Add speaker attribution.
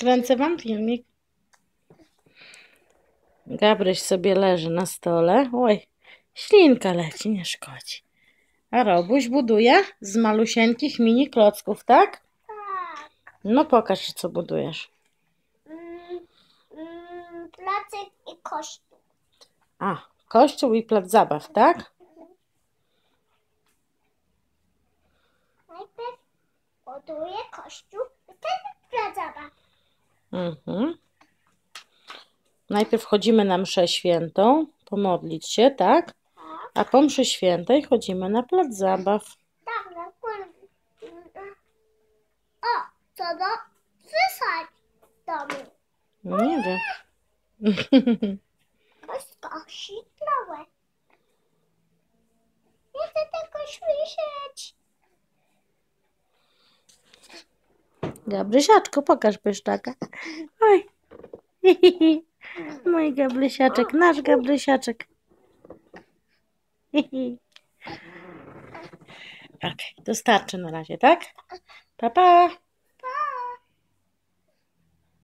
Speaker 1: Kręcę wam filmik. Gabryś sobie leży na stole. Oj, ślinka leci, nie szkodzi. A Robuś buduje z malusieńkich mini klocków, tak?
Speaker 2: Tak.
Speaker 1: No pokaż, co budujesz.
Speaker 2: Mm, mm, placek i kościół.
Speaker 1: A, kościół i plac zabaw, tak?
Speaker 2: Najpierw buduję kościół i wtedy plac zabaw.
Speaker 1: Mhm. Najpierw chodzimy na mszę świętą, pomodlić się, tak? A po mszy świętej chodzimy na plac zabaw.
Speaker 2: Tak. O, co do wysadź domu.
Speaker 1: No nie wiem.
Speaker 2: Kości
Speaker 1: Gabrysiaczku, pokaż pyszczaka. Oj. Mój Gabrysiaczek, nasz Gabrysiaczek. Okej, to starczy na razie, tak? Pa, pa.